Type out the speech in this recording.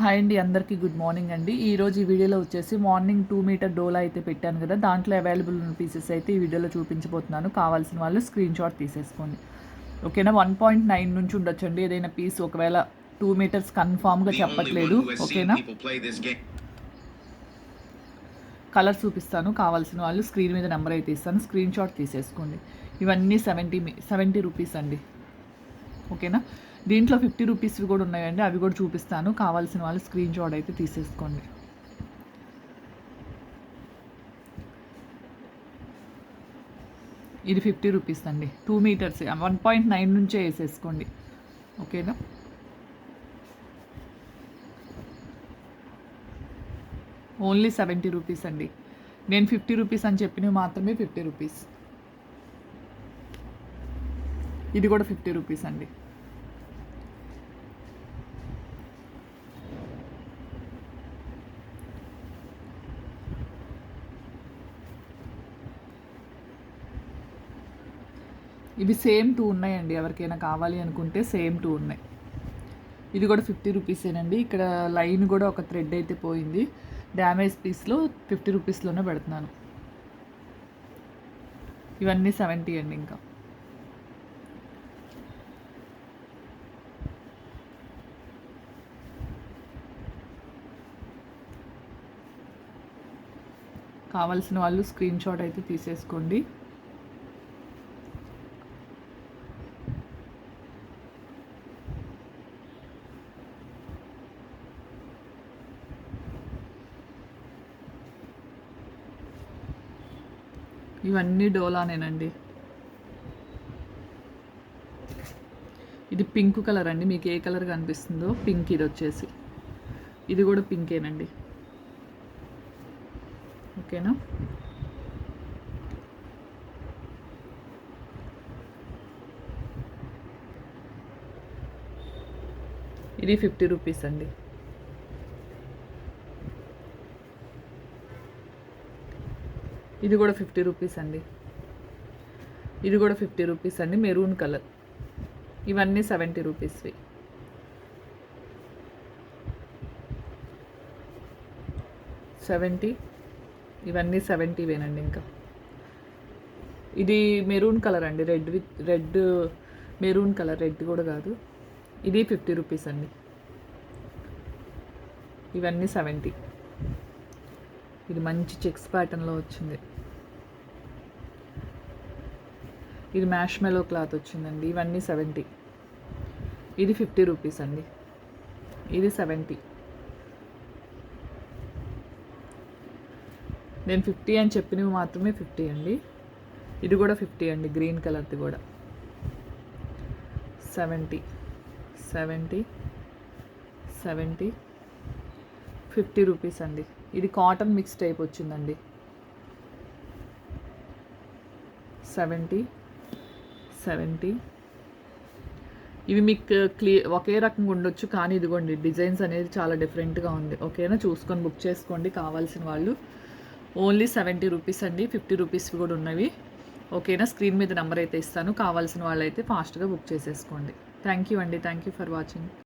Hi అండి అందరికీ good morning అండి. ఈరోజు ఈ వీడియోలో వచ్చేసి మార్నింగ్ టూ మీటర్ డోలా అయితే పెట్టాను కదా దాంట్లో అవైలబుల్ ఉన్న పీసెస్ అయితే ఈ వీడియోలో చూపించబోతున్నాను. కావాల్సిన వాళ్ళు స్క్రీన్ షాట్ తీసేసుకోండి. ఓకేనా? వన్ పాయింట్ నైన్ నుంచి ఉండొచ్చండి. ఏదైనా పీస్ ఒకవేళ టూ మీటర్స్ కన్ఫామ్గా చెప్పట్లేదు. ఓకేనా? కలర్ చూపిస్తాను. కావాల్సిన వాళ్ళు స్క్రీన్ మీద నెంబర్ అయితే ఇస్తాను. స్క్రీన్ షాట్ తీసేసుకోండి. ఇవన్నీ సెవెంటీ సెవెంటీ రూపీస్ అండి. ఓకేనా? దీంట్లో ఫిఫ్టీ రూపీస్వి కూడా ఉన్నాయండి. అవి కూడా చూపిస్తాను. కావాల్సిన వాళ్ళు స్క్రీన్ షాట్ అయితే తీసేసుకోండి. ఇది ఫిఫ్టీ రూపీస్ అండి. Two metres one point nine నుంచే వేసేసుకోండి. ఓకేనా? ఓన్లీ సెవెంటీ రూపీస్ అండి. నేను ఫిఫ్టీ రూపీస్ అని చెప్పినవి మాత్రమే ఫిఫ్టీ రూపీస్. ఇది కూడా ఫిఫ్టీ రూపీస్ అండి. ఇవి సేమ్ టూ ఉన్నాయండి ఎవరికైనా కావాలి అనుకుంటే సేమ్ టూ ఉన్నాయి. ఇది కూడా ఫిఫ్టీ రూపీసేనండి. ఇక్కడ లైన్ కూడా ఒక థ్రెడ్ అయితే పోయింది. డ్యామేజ్ పీస్లో ఫిఫ్టీ రూపీస్లోనే పెడుతున్నాను. ఇవన్నీ సెవెంటీ అండి ఇంకా. కావాల్సిన వాళ్ళు స్క్రీన్ షాట్ అయితే తీసేసుకోండి. ఇవన్నీ డోలానేనండి. ఇది పింక్ కలర్ అండి. మీకు ఏ కలర్ కనిపిస్తుందో పింక్ ఇది వచ్చేసి. ఇది కూడా పింకేనండి. ఓకేనా? ఇది ఫిఫ్టీ రూపీస్ అండి. ఇది కూడా ఫిఫ్టీ రూపీస్ అండి. ఇది కూడా ఫిఫ్టీ రూపీస్ అండి మెరూన్ కలర్. ఇవన్నీ సెవెంటీ రూపీస్వి. సెవెంటీ? ఇవన్నీ సెవెంటీవేనండి ఇంకా. ఇది మెరూన్ కలర్ అండి red with red maroon colour red కూడా కాదు. ఇది ఫిఫ్టీ రూపీస్ అండి. ఇవన్నీ సెవెంటీ. ఇది మంచి చెక్స్ ప్యాటర్న్లో వచ్చింది. ఇది మ్యాష్ మెలో క్లాత్ వచ్చిందండి. ఇవన్నీ సెవెంటీ ఇది ఫిఫ్టీ రూపీస్ అండి. ఇది సెవెంటీ నేను ఫిఫ్టీ అని చెప్పినవి మాత్రమే ఫిఫ్టీ అండి. ఇది కూడా ఫిఫ్టీ అండి. గ్రీన్ కలర్ది కూడా. Seventy seventy seventy fifty rupees అండి. ఇది కాటన్ మిక్స్ టైప్ వచ్చిందండి. Seventy seventy. ఇవి మీకు క్లీ ఒకే రకంగా ఉండొచ్చు కానీ ఇదిగోండి డిజైన్స్ అనేది చాలా డిఫరెంట్గా ఉంది. ఓకేనా? చూసుకొని బుక్ చేసుకోండి కావాల్సిన వాళ్ళు. ఓన్లీ సెవెంటీ రూపీస్ అండి. ఫిఫ్టీ రూపీస్ కూడా ఉన్నవి. ఓకేనా? స్క్రీన్ మీద నెంబర్ అయితే ఇస్తాను. కావాల్సిన వాళ్ళు అయితే ఫాస్ట్గా బుక్ చేసేసుకోండి. థ్యాంక్ యూ అండి. Thank you for watching.